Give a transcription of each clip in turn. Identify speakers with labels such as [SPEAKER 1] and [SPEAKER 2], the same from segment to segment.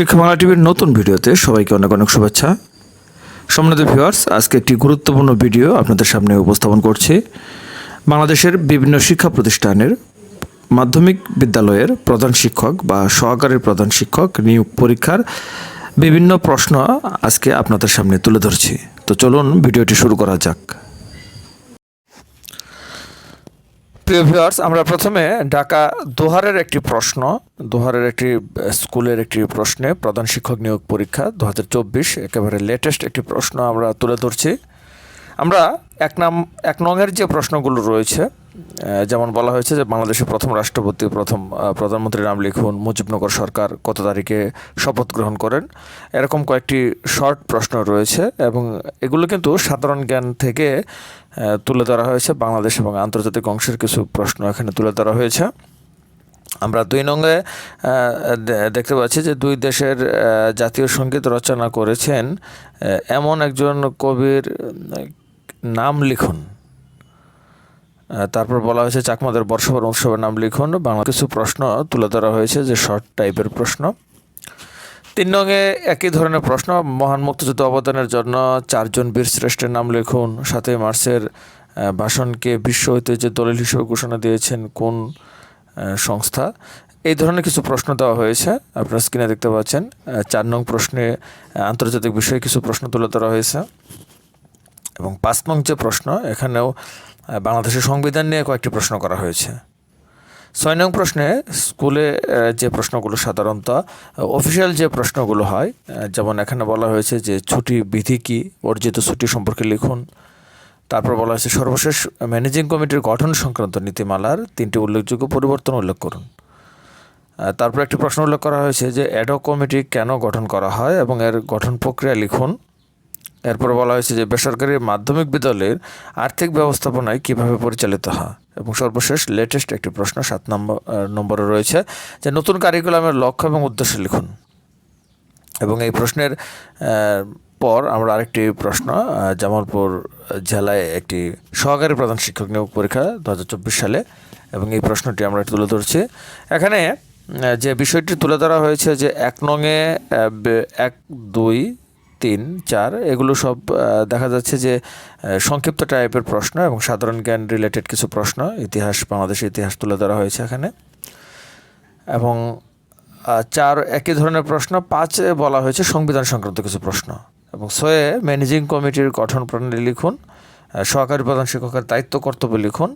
[SPEAKER 1] শিক্ষা বাংলা টিভির নতুন ভিডিওতে সবাইকে অনেক অনেক শুভেচ্ছা সম্মানিত ভিউয়ার্স আজকে একটি গুরুত্বপূর্ণ ভিডিও আপনাদের সামনে উপস্থাপন করছি বাংলাদেশের বিভিন্ন শিক্ষা প্রতিষ্ঠানের মাধ্যমিক বিদ্যালয়ের প্রধান শিক্ষক বা সহকারের প্রধান শিক্ষক নিয়োগ পরীক্ষার বিভিন্ন প্রশ্ন আজকে আপনাদের সামনে তুলে ধরছি তো চলুন ভিডিওটি শুরু করা যাক প্রিয় ভিউয়ার্স আমরা প্রথমে ঢাকা দোহারের একটি প্রশ্ন দোহারের একটি স্কুলের একটি প্রশ্নে প্রধান শিক্ষক নিয়োগ পরীক্ষা দু হাজার একেবারে লেটেস্ট একটি প্রশ্ন আমরা তুলে ধরছি আমরা এক নাম এক নঙের যে প্রশ্নগুলো রয়েছে যেমন বলা হয়েছে যে বাংলাদেশের প্রথম রাষ্ট্রপতি প্রথম প্রধানমন্ত্রী নাম লিখুন মুজিবনগর সরকার কত তারিখে শপথ গ্রহণ করেন এরকম কয়েকটি শর্ট প্রশ্ন রয়েছে এবং এগুলো কিন্তু সাধারণ জ্ঞান থেকে তুলে ধরা হয়েছে বাংলাদেশ এবং আন্তর্জাতিক অংশের কিছু প্রশ্ন এখানে তুলে ধরা হয়েছে আমরা দুই নঙ্গে দেখতে পাচ্ছি যে দুই দেশের জাতীয় সঙ্গীত রচনা করেছেন এমন একজন কবির নাম লিখুন তারপর বলা হয়েছে চাকমাদের বর্ষবর উৎসবের নাম লিখুন বাংলা কিছু প্রশ্ন তুলে ধরা হয়েছে যে শর্ট টাইপের প্রশ্ন তিন নঙে একই ধরনের প্রশ্ন মহান মুক্তিযুদ্ধ অবদানের জন্য চারজন বীর শ্রেষ্ঠের নাম লিখুন সাথে মার্চের ভাষণকে বিশ্ব ঐতিহ্য দলিল হিসেবে ঘোষণা দিয়েছেন কোন সংস্থা এই ধরনের কিছু প্রশ্ন দেওয়া হয়েছে আপনার স্ক্রিনে দেখতে পাচ্ছেন চার নং প্রশ্নে আন্তর্জাতিক বিষয়ে কিছু প্রশ্ন তুলে ধরা হয়েছে এবং পাঁচ নং যে প্রশ্ন এখানেও বাংলাদেশের সংবিধান নিয়ে কয়েকটি প্রশ্ন করা হয়েছে ছয় নং প্রশ্নে স্কুলে যে প্রশ্নগুলো সাধারণত অফিসিয়াল যে প্রশ্নগুলো হয় যেমন এখানে বলা হয়েছে যে ছুটি বিধি কি অর্জিত ছুটি সম্পর্কে লিখুন তারপর বলা হয়েছে সর্বশেষ ম্যানেজিং কমিটির গঠন সংক্রান্ত নীতিমালার তিনটি উল্লেখযোগ্য পরিবর্তন উল্লেখ করুন তারপর একটি প্রশ্ন উল্লেখ করা হয়েছে যে অ্যাডো কমিটি কেন গঠন করা হয় এবং এর গঠন প্রক্রিয়া লিখুন এরপর বলা হয়েছে যে বেসরকারি মাধ্যমিক বিদ্যালয়ের আর্থিক ব্যবস্থাপনায় কিভাবে পরিচালিত হয় এবং সর্বশেষ লেটেস্ট একটি প্রশ্ন সাত নম্বর নম্বরে রয়েছে যে নতুন কারিকুলামের লক্ষ্য এবং উদ্দেশ্য লিখুন এবং এই প্রশ্নের পর আমরা আরেকটি প্রশ্ন জামালপুর জেলায় একটি সহকারী প্রধান শিক্ষক নিয়োগ পরীক্ষা দু সালে এবং এই প্রশ্নটি আমরা তুলে ধরছি এখানে যে বিষয়টি তুলে ধরা হয়েছে যে এক নঙে এক দুই তিন চার এগুলো সব দেখা যাচ্ছে যে সংক্ষিপ্ত টাইপের প্রশ্ন এবং সাধারণ জ্ঞান রিলেটেড কিছু প্রশ্ন ইতিহাস বাংলাদেশের ইতিহাস তুলে ধরা হয়েছে এখানে এবং চার একই ধরনের প্রশ্ন পাঁচ বলা হয়েছে সংবিধান সংক্রান্ত কিছু প্রশ্ন এবং ছয়ে ম্যানেজিং কমিটির গঠন প্রণালী লিখুন সহকারী প্রধান শিক্ষকের দায়িত্ব কর্তব্য লিখুন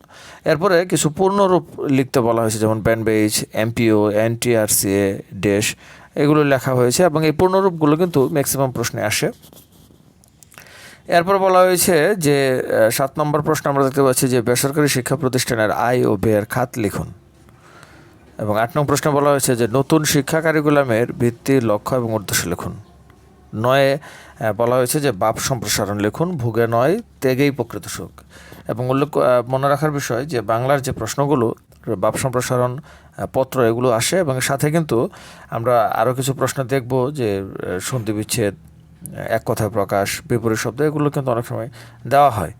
[SPEAKER 1] এরপরে কিছু পূর্ণরূপ লিখতে বলা হয়েছে যেমন ব্যানবেজ এমপিও এনটিআরসিএ ডেশ এগুলো লেখা হয়েছে এবং এই পূর্ণরূপগুলো কিন্তু ম্যাক্সিমাম প্রশ্নে আসে এরপর বলা হয়েছে যে সাত নম্বর প্রশ্ন আমরা দেখতে পাচ্ছি যে বেসরকারি শিক্ষা প্রতিষ্ঠানের আয় ও ব্যয়ের খাত লিখুন এবং আট নং প্রশ্নে বলা হয়েছে যে নতুন শিক্ষা কারিকুলামের ভিত্তি লক্ষ্য এবং উদ্দেশ্য লিখুন নয়ে বলা হয়েছে যে বাপ সম্প্রসারণ লিখুন ভুগে নয় ত্যাগেই প্রকৃত সুখ এবং উল্লেখ মনে রাখার বিষয় যে বাংলার যে প্রশ্নগুলো বাপ সম্প্রসারণ পত্র এগুলো আসে এবং সাথে কিন্তু আমরা আরও কিছু প্রশ্ন দেখব যে সন্ধি বিচ্ছেদ এক কথায় প্রকাশ বিপরীত শব্দ এগুলো কিন্তু অনেক সময় দেওয়া হয়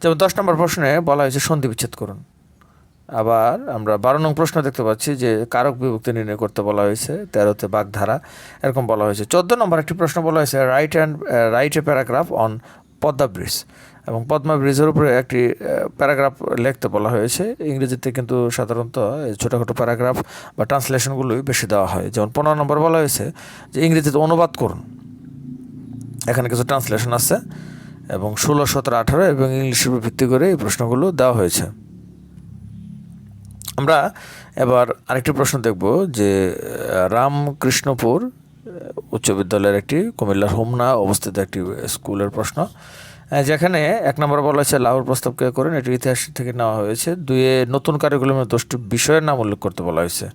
[SPEAKER 1] যেমন দশ নম্বর প্রশ্নে বলা হয়েছে সন্ধি বিচ্ছেদ করুন আবার আমরা বারো নং প্রশ্ন দেখতে পাচ্ছি যে কারক বিভক্তি নির্ণয় করতে বলা হয়েছে তেরোতে বাগধারা এরকম বলা হয়েছে চোদ্দ নম্বর একটি প্রশ্ন বলা হয়েছে write and write a paragraph on Padma bridge এবং পদ্মা ব্রিজের উপরে একটি প্যারাগ্রাফ লিখতে বলা হয়েছে ইংরেজিতে কিন্তু সাধারণত ছোটোখাটো প্যারাগ্রাফ বা ট্রান্সলেশনগুলোই বেশি দেওয়া হয় যেমন পনেরো নম্বর বলা হয়েছে যে ইংরেজিতে অনুবাদ করুন এখানে কিছু ট্রান্সলেশন আছে এবং ষোলো সতেরো আঠারো এবং ইংলিশের উপর ভিত্তি করে এই প্রশ্নগুলো দেওয়া হয়েছে আমরা এবার আরেকটি প্রশ্ন দেখব যে রামকৃষ্ণপুর উচ্চ বিদ্যালয়ের একটি কুমিল্লার হোমনা অবস্থিত একটি স্কুলের প্রশ্ন যেখানে এক নম্বর বলা হয়েছে লাহোর প্রস্তাবকে করেন এটি ইতিহাস থেকে নেওয়া হয়েছে দুয়ে নতুন কারিকুলামের দশটি বিষয়ের নাম উল্লেখ করতে বলা হয়েছে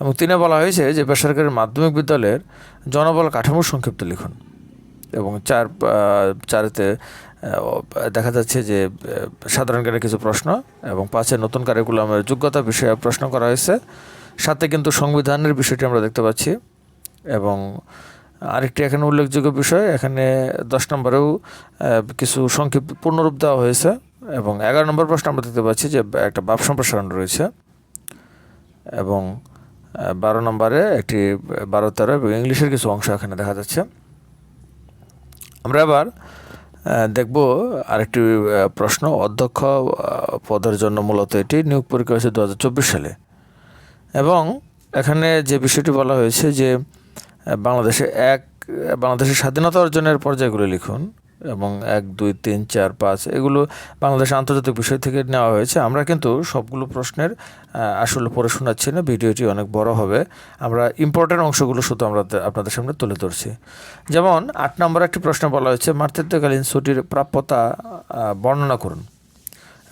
[SPEAKER 1] এবং তিনে বলা হয়েছে যে বেসরকারি মাধ্যমিক বিদ্যালয়ের জনবল কাঠামো সংক্ষিপ্ত লিখুন এবং চার চারেতে দেখা যাচ্ছে যে সাধারণ জ্ঞানের কিছু প্রশ্ন এবং পাঁচে নতুন কারিকুলামের যোগ্যতা বিষয়ে প্রশ্ন করা হয়েছে সাথে কিন্তু সংবিধানের বিষয়টি আমরা দেখতে পাচ্ছি এবং আরেকটি এখানে উল্লেখযোগ্য বিষয় এখানে দশ নম্বরেও কিছু সংক্ষিপ্ত পূর্ণরূপ দেওয়া হয়েছে এবং এগারো নম্বর প্রশ্ন আমরা দেখতে পাচ্ছি যে একটা বাপ সম্প্রসারণ রয়েছে এবং বারো নম্বরে একটি বারো তেরো এবং ইংলিশের কিছু অংশ এখানে দেখা যাচ্ছে আমরা আবার দেখব আরেকটি প্রশ্ন অধ্যক্ষ পদের জন্য মূলত এটি নিয়োগ পরীক্ষা হয়েছে দু সালে এবং এখানে যে বিষয়টি বলা হয়েছে যে বাংলাদেশে এক বাংলাদেশের স্বাধীনতা অর্জনের পর্যায়গুলো লিখুন এবং এক দুই তিন চার পাঁচ এগুলো বাংলাদেশ আন্তর্জাতিক বিষয় থেকে নেওয়া হয়েছে আমরা কিন্তু সবগুলো প্রশ্নের আসলে পড়ে শোনাচ্ছি না ভিডিওটি অনেক বড় হবে আমরা ইম্পর্ট্যান্ট অংশগুলো শুধু আমরা আপনাদের সামনে তুলে ধরছি যেমন আট নম্বর একটি প্রশ্ন বলা হয়েছে মাতৃত্বকালীন ছুটির প্রাপ্যতা বর্ণনা করুন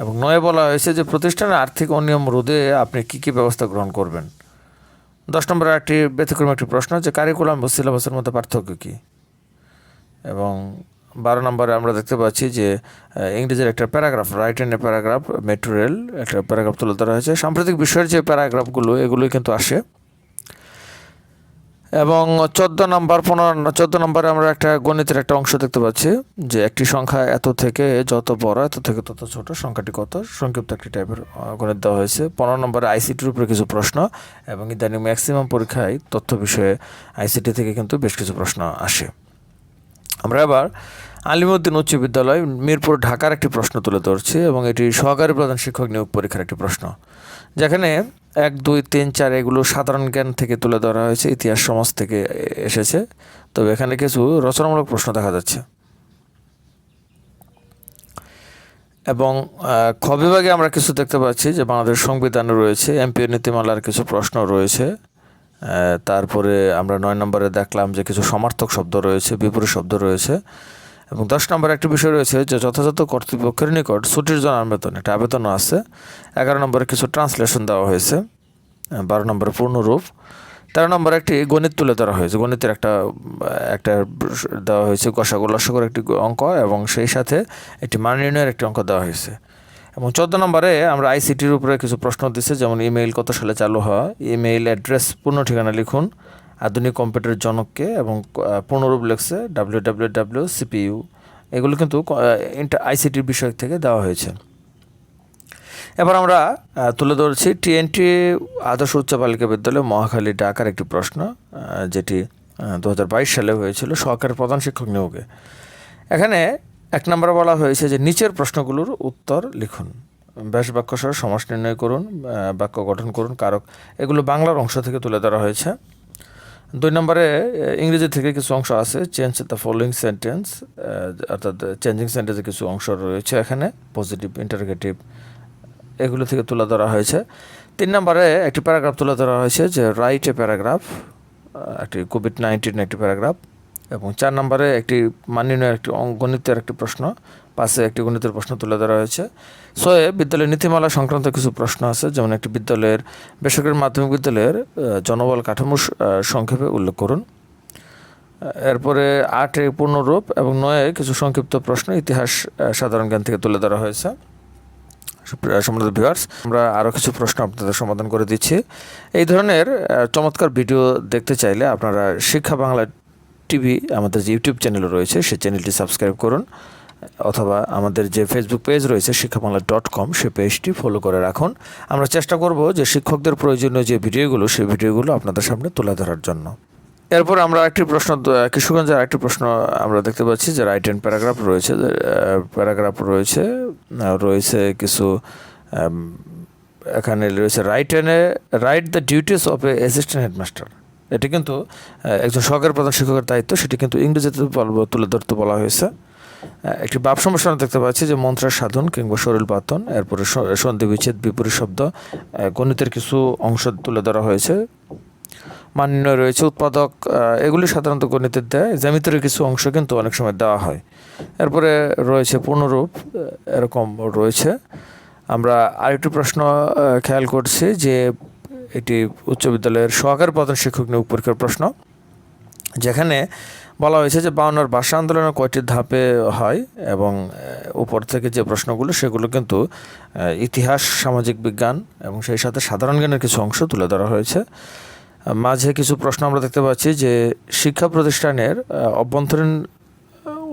[SPEAKER 1] এবং নয় বলা হয়েছে যে প্রতিষ্ঠানের আর্থিক অনিয়ম রোধে আপনি কী কী ব্যবস্থা গ্রহণ করবেন দশ নম্বরের একটি ব্যতিক্রম একটি প্রশ্ন যে কারিকুলাম ও সিলেবাসের মধ্যে পার্থক্য কী এবং বারো নম্বরে আমরা দেখতে পাচ্ছি যে ইংরেজির একটা paragraph write and paragraph material একটা প্যারাগ্রাফ তুলে ধরা হয়েছে সাম্প্রতিক বিষয়ের যে প্যারাগ্রাফগুলো এগুলোই কিন্তু আসে এবং চোদ্দ নম্বর পনেরো চোদ্দ নম্বরে আমরা একটা গণিতের একটা অংশ দেখতে পাচ্ছি যে একটি সংখ্যা এত থেকে যত বড় এত থেকে তত ছোট সংখ্যাটি কত সংক্ষিপ্ত একটি টাইপের গণিত দেওয়া হয়েছে পনেরো নম্বরে আইসিটির উপরে কিছু প্রশ্ন এবং ইদানিং ম্যাক্সিমাম পরীক্ষায় তথ্য বিষয়ে আইসিটি থেকে কিন্তু বেশ কিছু প্রশ্ন আসে আমরা আবার আলিমুদ্দিন উচ্চ বিদ্যালয় মিরপুর ঢাকার একটি প্রশ্ন তুলে ধরছি এবং এটি সহকারী প্রধান শিক্ষক নিয়োগ পরীক্ষার একটি প্রশ্ন যেখানে এক দুই তিন চার এগুলো সাধারণ জ্ঞান থেকে তুলে ধরা হয়েছে ইতিহাস সমাজ থেকে এসেছে তবে এখানে কিছু রচনামূলক প্রশ্ন দেখা যাচ্ছে এবং খ বিভাগে আমরা কিছু দেখতে পাচ্ছি যে বাংলাদেশ সংবিধানে রয়েছে এমপিও নীতিমালার কিছু প্রশ্ন রয়েছে তারপরে আমরা নয় নম্বরে দেখলাম যে কিছু সমার্থক শব্দ রয়েছে বিপরীত শব্দ রয়েছে এবং দশ নম্বর একটি বিষয় রয়েছে যে যথাযথ কর্তৃপক্ষের নিকট ছুটির জন্য আবেদন এটা আবেদনও আছে এগারো নম্বরে কিছু ট্রান্সলেশন দেওয়া হয়েছে বারো নম্বরে পূর্ণরূপ তেরো নম্বর একটি গণিত তুলে ধরা হয়েছে গণিতের একটা একটা দেওয়া হয়েছে কষাগো লসাগোর একটি অঙ্ক এবং সেই সাথে একটি মান নির্ণয়ের একটি অঙ্ক দেওয়া হয়েছে এবং চোদ্দ নম্বরে আমরা আইসিটির উপরে কিছু প্রশ্ন দিচ্ছে যেমন ইমেইল কত সালে চালু হওয়া ইমেইল অ্যাড্রেস পূর্ণ ঠিকানা লিখুন আধুনিক কম্পিউটারের জনককে এবং পুনরূপ লেখছে ডাব্লিউ ডাব্লিউ ডাব্লিউ সিপিইউ এগুলো কিন্তু আইসিটির বিষয় থেকে দেওয়া হয়েছে এবার আমরা তুলে ধরছি টিএনটি আদর্শ উচ্চ বালিকা বিদ্যালয় মহাখালী ঢাকার একটি প্রশ্ন যেটি দু সালে হয়েছিল সহকারী প্রধান শিক্ষক নিয়োগে এখানে এক নম্বরে বলা হয়েছে যে নিচের প্রশ্নগুলোর উত্তর লিখুন ব্যাস বাক্য সহ সমাজ নির্ণয় করুন বাক্য গঠন করুন কারক এগুলো বাংলার অংশ থেকে তুলে ধরা হয়েছে দুই নম্বরে ইংরেজি থেকে কিছু অংশ আছে চেঞ্জ দ্য ফলোয়িং সেন্টেন্স অর্থাৎ চেঞ্জিং সেন্টেন্সে কিছু অংশ রয়েছে এখানে পজিটিভ ইন্টারগেটিভ এগুলো থেকে তুলে ধরা হয়েছে তিন নম্বরে একটি প্যারাগ্রাফ তুলে ধরা হয়েছে যে রাইট এ প্যারাগ্রাফ একটি কোভিড নাইন্টিন একটি প্যারাগ্রাফ এবং চার নম্বরে একটি মাননীয় একটি গণিতের একটি প্রশ্ন পাশে একটি গণিতের প্রশ্ন তুলে ধরা হয়েছে সোয়ে বিদ্যালয়ের নীতিমালা সংক্রান্ত কিছু প্রশ্ন আছে যেমন একটি বিদ্যালয়ের বেসরকারি মাধ্যমিক বিদ্যালয়ের জনবল কাঠামো সংক্ষেপে উল্লেখ করুন এরপরে আটে পূর্ণরূপ এবং নয়ে কিছু সংক্ষিপ্ত প্রশ্ন ইতিহাস সাধারণ জ্ঞান থেকে তুলে ধরা হয়েছে সম্মানিত ভিউয়ার্স আমরা আরও কিছু প্রশ্ন আপনাদের সমাধান করে দিচ্ছি এই ধরনের চমৎকার ভিডিও দেখতে চাইলে আপনারা শিক্ষা বাংলা টিভি আমাদের যে ইউটিউব চ্যানেল রয়েছে সেই চ্যানেলটি সাবস্ক্রাইব করুন অথবা আমাদের যে ফেসবুক পেজ রয়েছে শিক্ষাবাংলা ডট কম সে পেজটি ফলো করে রাখুন আমরা চেষ্টা করব যে শিক্ষকদের প্রয়োজনীয় যে ভিডিওগুলো সেই ভিডিওগুলো আপনাদের সামনে তুলে ধরার জন্য এরপর আমরা একটি প্রশ্ন কিশোরগঞ্জের আরেকটি প্রশ্ন আমরা দেখতে পাচ্ছি যে রাইট হ্যান্ড প্যারাগ্রাফ রয়েছে প্যারাগ্রাফ রয়েছে রয়েছে কিছু এখানে রয়েছে রাইট হ্যান্ডে write the duties of a assistant headmaster এটি কিন্তু একজন সহকারী প্রধান শিক্ষকের দায়িত্ব সেটি কিন্তু ইংরেজিতে তুলে ধরতে বলা হয়েছে একটি বাপ সমস্যা দেখতে পাচ্ছি যে মন্ত্রা সাধন কিংবা শরীর পাতন এরপরে সন্ধি বিচ্ছেদ বিপরীত শব্দ গণিতের কিছু অংশ তুলে ধরা হয়েছে মান্য রয়েছে উৎপাদক এগুলি সাধারণত গণিতের দেয় জ্যামিতির কিছু অংশ কিন্তু অনেক সময় দেওয়া হয় এরপরে রয়েছে পূর্ণরূপ এরকম রয়েছে আমরা আরেকটি প্রশ্ন খেয়াল করছি যে এটি উচ্চ বিদ্যালয়ের সহকার প্রধান শিক্ষক নিয়োগ পরীক্ষার প্রশ্ন যেখানে বলা হয়েছে যে বাউন্নর ভাষা আন্দোলনের কয়টি ধাপে হয় এবং উপর থেকে যে প্রশ্নগুলো সেগুলো কিন্তু ইতিহাস সামাজিক বিজ্ঞান এবং সেই সাথে সাধারণ জ্ঞানের কিছু অংশ তুলে ধরা হয়েছে মাঝে কিছু প্রশ্ন আমরা দেখতে পাচ্ছি যে শিক্ষা প্রতিষ্ঠানের অভ্যন্তরীণ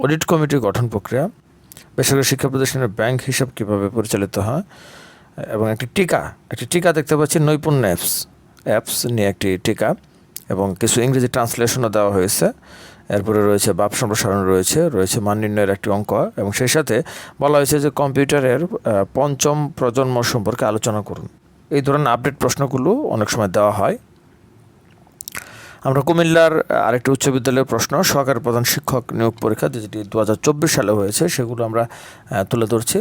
[SPEAKER 1] অডিট কমিটি গঠন প্রক্রিয়া বেসরকারি শিক্ষা প্রতিষ্ঠানের ব্যাংক হিসাব কীভাবে পরিচালিত হয় এবং একটি টিকা একটি টিকা দেখতে পাচ্ছি নৈপুণ্য অ্যাপস অ্যাপস নিয়ে একটি টিকা এবং কিছু ইংরেজি ট্রান্সলেশনও দেওয়া হয়েছে এরপরে রয়েছে বাপ সম্প্রসারণ রয়েছে রয়েছে মান নির্ণয়ের একটি অঙ্ক এবং সেই সাথে বলা হয়েছে যে কম্পিউটারের পঞ্চম প্রজন্ম সম্পর্কে আলোচনা করুন এই ধরনের আপডেট প্রশ্নগুলো অনেক সময় দেওয়া হয় আমরা কুমিল্লার আরেকটি উচ্চ বিদ্যালয়ের প্রশ্ন সহকারী প্রধান শিক্ষক নিয়োগ পরীক্ষা যেটি দু সালে হয়েছে সেগুলো আমরা তুলে ধরছি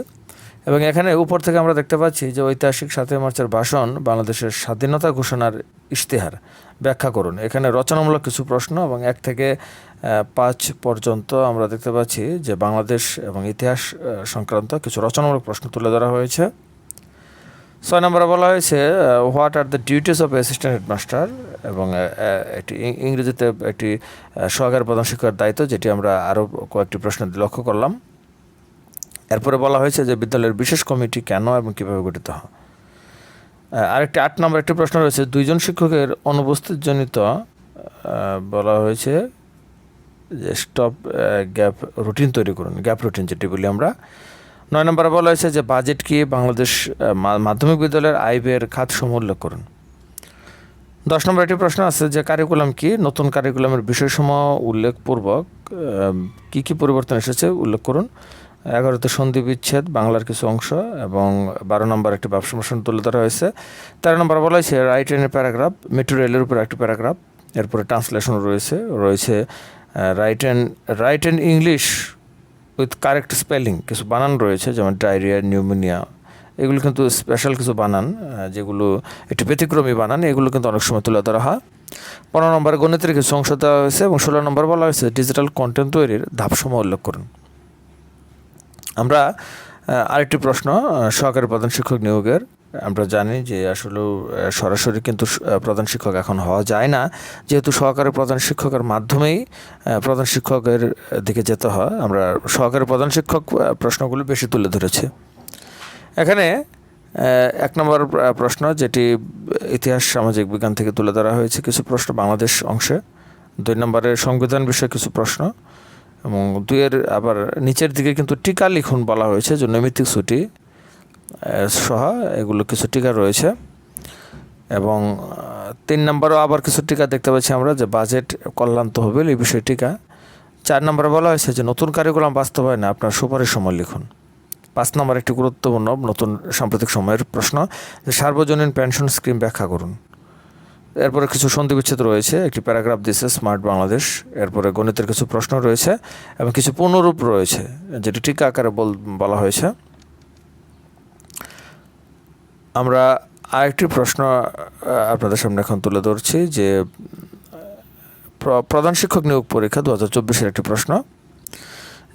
[SPEAKER 1] এবং এখানে উপর থেকে আমরা দেখতে পাচ্ছি যে ঐতিহাসিক সাতই মার্চের ভাষণ বাংলাদেশের স্বাধীনতা ঘোষণার ইশতেহার ব্যাখ্যা করুন এখানে রচনামূলক কিছু প্রশ্ন এবং এক থেকে পাঁচ পর্যন্ত আমরা দেখতে পাচ্ছি যে বাংলাদেশ এবং ইতিহাস সংক্রান্ত কিছু রচনামূলক প্রশ্ন তুলে ধরা হয়েছে ছয় নম্বরে বলা হয়েছে what are the duties of assistant headmaster এবং একটি ইংরেজিতে একটি সহকারী প্রধান শিক্ষকের দায়িত্ব যেটি আমরা আরও কয়েকটি প্রশ্ন লক্ষ্য করলাম এরপরে বলা হয়েছে যে বিদ্যালয়ের বিশেষ কমিটি কেন এবং কীভাবে গঠিত হয় আরেকটি আট নম্বর একটি প্রশ্ন রয়েছে দুইজন শিক্ষকের অনুপস্থিতজনিত বলা হয়েছে যে স্টপ গ্যাপ রুটিন তৈরি করুন গ্যাপ রুটিন যেটি বলি আমরা নয় নম্বরে বলা হয়েছে যে বাজেট কি বাংলাদেশ মাধ্যমিক বিদ্যালয়ের আয় ব্যয়ের খাতসমূহ উল্লেখ করুন দশ নম্বর একটি প্রশ্ন আছে যে কারিকুলাম কি নতুন কারিকুলামের বিষয়সমূহ উল্লেখপূর্বক কি কি পরিবর্তন এসেছে উল্লেখ করুন এগারোতে সন্ধি বিচ্ছেদ বাংলার কিছু অংশ এবং বারো নম্বর একটি ব্যবসা মিশন তুলে ধরা হয়েছে তেরো নম্বর বলা হয়েছে রাইট এনের প্যারাগ্রাফ মেট্রো রেলের উপর একটি প্যারাগ্রাফ এরপরে ট্রান্সলেশন রয়েছে রয়েছে write and write and English with correct spelling কিছু বানান রয়েছে যেমন ডায়রিয়া নিউমোনিয়া এগুলো কিন্তু স্পেশাল কিছু বানান যেগুলো একটি ব্যতিক্রমী বানান এগুলো কিন্তু অনেক সময় তুলে ধরা হয় পনেরো নম্বর গণিতের কিছু অংশ দেওয়া হয়েছে এবং ষোলো নম্বর বলা হয়েছে ডিজিটাল কন্টেন্ট তৈরির ধাপসমূহ উল্লেখ করুন আমরা আরেকটি প্রশ্ন সহকারী প্রধান শিক্ষক নিয়োগের আমরা জানি যে আসলে সরাসরি কিন্তু প্রধান শিক্ষক এখন হওয়া যায় না যেহেতু সহকারী প্রধান শিক্ষকের মাধ্যমেই প্রধান শিক্ষকের দিকে যেতে হয় আমরা সহকারী প্রধান শিক্ষক প্রশ্নগুলো বেশি তুলে ধরেছি এখানে এক নম্বর প্রশ্ন যেটি ইতিহাস সামাজিক বিজ্ঞান থেকে তুলে ধরা হয়েছে কিছু প্রশ্ন বাংলাদেশ অংশে দুই নম্বরে সংবিধান বিষয়ে কিছু প্রশ্ন এবং দুয়ের আবার নিচের দিকে কিন্তু টিকা লিখুন বলা হয়েছে যে নৈমিত্তিক ছুটি সহ এগুলো কিছু টিকা রয়েছে এবং তিন নম্বরও আবার কিছু টিকা দেখতে পাচ্ছি আমরা যে বাজেট কল্যাণ তহবিল এই বিষয়ে টিকা চার নম্বরে বলা হয়েছে যে নতুন কারিকুলাম বাস্তবায়নে আপনার সুপারিশ সময় লিখুন পাঁচ নম্বর একটি গুরুত্বপূর্ণ নতুন সাম্প্রতিক সময়ের প্রশ্ন যে সার্বজনীন পেনশন স্কিম ব্যাখ্যা করুন এরপরে কিছু সন্ধিবিচ্ছেদ রয়েছে একটি প্যারাগ্রাফ দিয়েছে স্মার্ট বাংলাদেশ এরপরে গণিতের কিছু প্রশ্ন রয়েছে এবং কিছু পুনরূপ রয়েছে যেটি ঠিক আকারে বলা হয়েছে আমরা আরেকটি প্রশ্ন আপনাদের সামনে এখন তুলে ধরছি যে প্রধান শিক্ষক নিয়োগ পরীক্ষা দু হাজার চব্বিশের একটি প্রশ্ন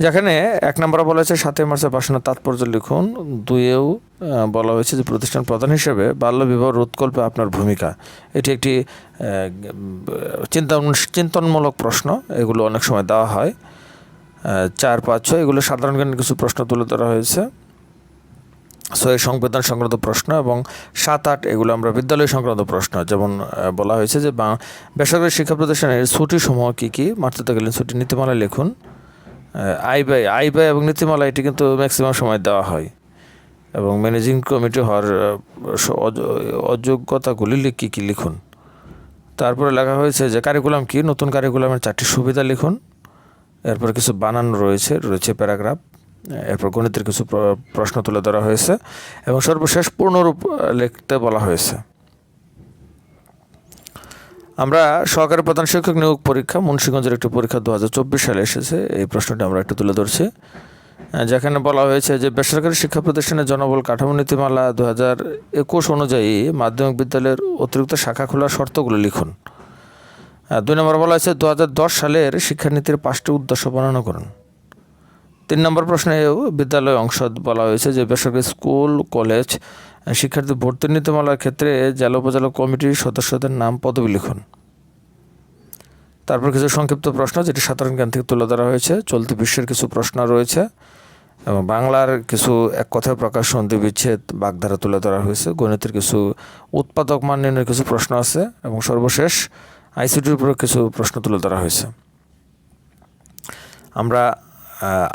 [SPEAKER 1] যেখানে এক নম্বরে বলা হয়েছে সাতই মার্চের ভাষণের তাৎপর্য লিখুন দুইয়েও বলা হয়েছে যে প্রতিষ্ঠান প্রধান হিসেবে বাল্যবিবাহ রোধকল্পে আপনার ভূমিকা এটি একটি চিন্তা চিন্তনমূলক প্রশ্ন এগুলো অনেক সময় দেওয়া হয় চার পাঁচ ছয় এগুলো সাধারণ জ্ঞানের কিছু প্রশ্ন তুলে ধরা হয়েছে ছয় সংবিধান সংক্রান্ত প্রশ্ন এবং সাত আট এগুলো আমরা বিদ্যালয় সংক্রান্ত প্রশ্ন যেমন বলা হয়েছে যে বেসরকারি শিক্ষা প্রতিষ্ঠানের ছুটি সমূহ কী কী মাতৃত্বকালীন ছুটি নীতিমালা লিখুন আই আইবাই এবং নীতিমালা এটি কিন্তু ম্যাক্সিমাম সময় দেওয়া হয় এবং ম্যানেজিং কমিটি হওয়ার অযোগ্যতাগুলি কী কী লিখুন তারপরে লেখা হয়েছে যে কারিকুলাম কি নতুন কারিকুলামের চারটি সুবিধা লিখুন এরপর কিছু বানান রয়েছে রয়েছে প্যারাগ্রাফ এরপর গণিতের কিছু প্রশ্ন তুলে ধরা হয়েছে এবং সর্বশেষ পূর্ণরূপ লিখতে বলা হয়েছে আমরা সহকারী প্রধান শিক্ষক নিয়োগ পরীক্ষা মুন্সীগঞ্জের একটি পরীক্ষা দু সালে এসেছে এই প্রশ্নটি আমরা একটু তুলে ধরছি যেখানে বলা হয়েছে যে বেসরকারি শিক্ষা প্রতিষ্ঠানের জনবল কাঠামো নীতিমালা দু হাজার একুশ অনুযায়ী মাধ্যমিক বিদ্যালয়ের অতিরিক্ত শাখা খোলার শর্তগুলো লিখুন দুই নম্বর বলা হয়েছে দু সালের শিক্ষানীতির পাঁচটি উদ্দেশ্য বর্ণনা করুন তিন নম্বর প্রশ্নে বিদ্যালয় অংশ বলা হয়েছে যে বেসরকারি স্কুল কলেজ শিক্ষার্থী ভর্তি নীতিমালার ক্ষেত্রে জেলা উপজেলা কমিটির সদস্যদের নাম পদবি লিখুন তারপর কিছু সংক্ষিপ্ত প্রশ্ন যেটি সাধারণ জ্ঞান থেকে তুলে ধরা হয়েছে চলতি বিশ্বের কিছু প্রশ্ন রয়েছে এবং বাংলার কিছু এক কথায় প্রকাশ সন্ধি বিচ্ছেদ বাগধারা তুলে ধরা হয়েছে গণিতের কিছু উৎপাদক মান নির্ণয়ের কিছু প্রশ্ন আছে এবং সর্বশেষ আইসিটির উপরে কিছু প্রশ্ন তুলে ধরা হয়েছে আমরা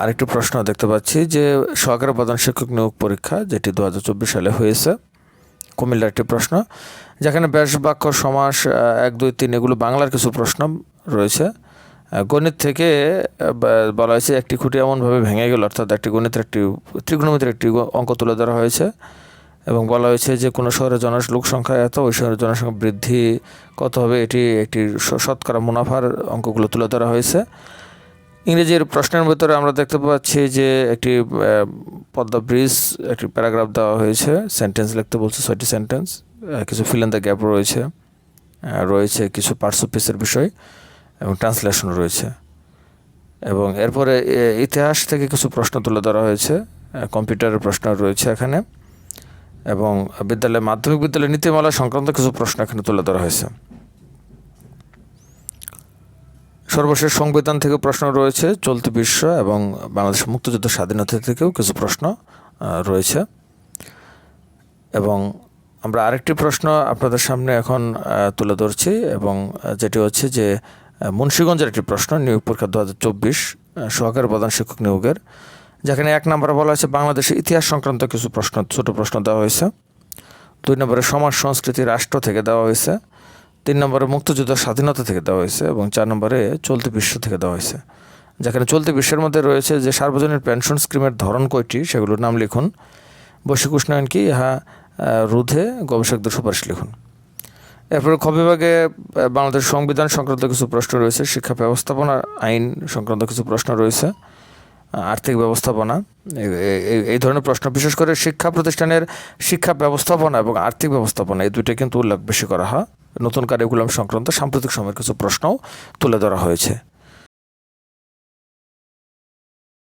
[SPEAKER 1] আরেকটি প্রশ্ন দেখতে পাচ্ছি যে সহকারী প্রধান শিক্ষক নিয়োগ পরীক্ষা যেটি দু সালে হয়েছে কুমিল্লার একটি প্রশ্ন যেখানে ব্যাস বাক্য সমাস এক দুই তিন এগুলো বাংলার কিছু প্রশ্ন রয়েছে গণিত থেকে বলা হয়েছে একটি খুঁটি এমনভাবে ভেঙে গেল অর্থাৎ একটি গণিতের একটি ত্রিগুণমিতির একটি অঙ্ক তুলে ধরা হয়েছে এবং বলা হয়েছে যে কোনো শহরে জনস লোকসংখ্যা এত ওই শহরের জনসংখ্যা বৃদ্ধি কত হবে এটি একটি শতকরা মুনাফার অঙ্কগুলো তুলে ধরা হয়েছে ইংরেজির প্রশ্নের ভিতরে আমরা দেখতে পাচ্ছি যে একটি পদ্মা ব্রিজ একটি প্যারাগ্রাফ দেওয়া হয়েছে সেন্টেন্স লিখতে বলছে ছয়টি সেন্টেন্স কিছু ফিল ইন দ্য গ্যাপ রয়েছে রয়েছে কিছু পার্টস অফ পিসের বিষয় এবং ট্রান্সলেশন রয়েছে এবং এরপরে ইতিহাস থেকে কিছু প্রশ্ন তুলে ধরা হয়েছে কম্পিউটারের প্রশ্ন রয়েছে এখানে এবং বিদ্যালয়ে মাধ্যমিক বিদ্যালয় নীতিমালা সংক্রান্ত কিছু প্রশ্ন এখানে তুলে ধরা হয়েছে সর্বশেষ সংবিধান থেকে প্রশ্ন রয়েছে চলতি বিশ্ব এবং বাংলাদেশ মুক্তিযুদ্ধ স্বাধীনতা থেকেও কিছু প্রশ্ন রয়েছে এবং আমরা আরেকটি প্রশ্ন আপনাদের সামনে এখন তুলে ধরছি এবং যেটি হচ্ছে যে মুন্সীগঞ্জের একটি প্রশ্ন নিয়োগ পরীক্ষা দু হাজার চব্বিশ সহকারী প্রধান শিক্ষক নিয়োগের যেখানে এক নম্বরে বলা হয়েছে বাংলাদেশের ইতিহাস সংক্রান্ত কিছু প্রশ্ন ছোট প্রশ্ন দেওয়া হয়েছে দুই নম্বরে সমাজ সংস্কৃতি রাষ্ট্র থেকে দেওয়া হয়েছে তিন নম্বরে মুক্তযুদ্ধ স্বাধীনতা থেকে দেওয়া হয়েছে এবং চার নম্বরে চলতি বিশ্ব থেকে দেওয়া হয়েছে যেখানে চলতি বিশ্বের মধ্যে রয়েছে যে সার্বজনীন পেনশন স্কিমের ধরন কয়টি সেগুলোর নাম লিখুন বৈশ্বিক উষ্ণায়ন কি ইহা হ্যাঁ, রুধে গবেষকদের সুপারিশ লিখুন এরপরে খ বিভাগে বাংলাদেশ সংবিধান সংক্রান্ত কিছু প্রশ্ন রয়েছে শিক্ষা ব্যবস্থাপনা আইন সংক্রান্ত কিছু প্রশ্ন রয়েছে আর্থিক ব্যবস্থাপনা এই ধরনের প্রশ্ন বিশেষ করে শিক্ষা প্রতিষ্ঠানের শিক্ষা ব্যবস্থাপনা এবং আর্থিক ব্যবস্থাপনা এই দুইটা কিন্তু উল্লেখ বেশি করা হয় নতুন কারিকুলাম সংক্রান্ত সাম্প্রতিক সময়ের কিছু প্রশ্নও তুলে ধরা হয়েছে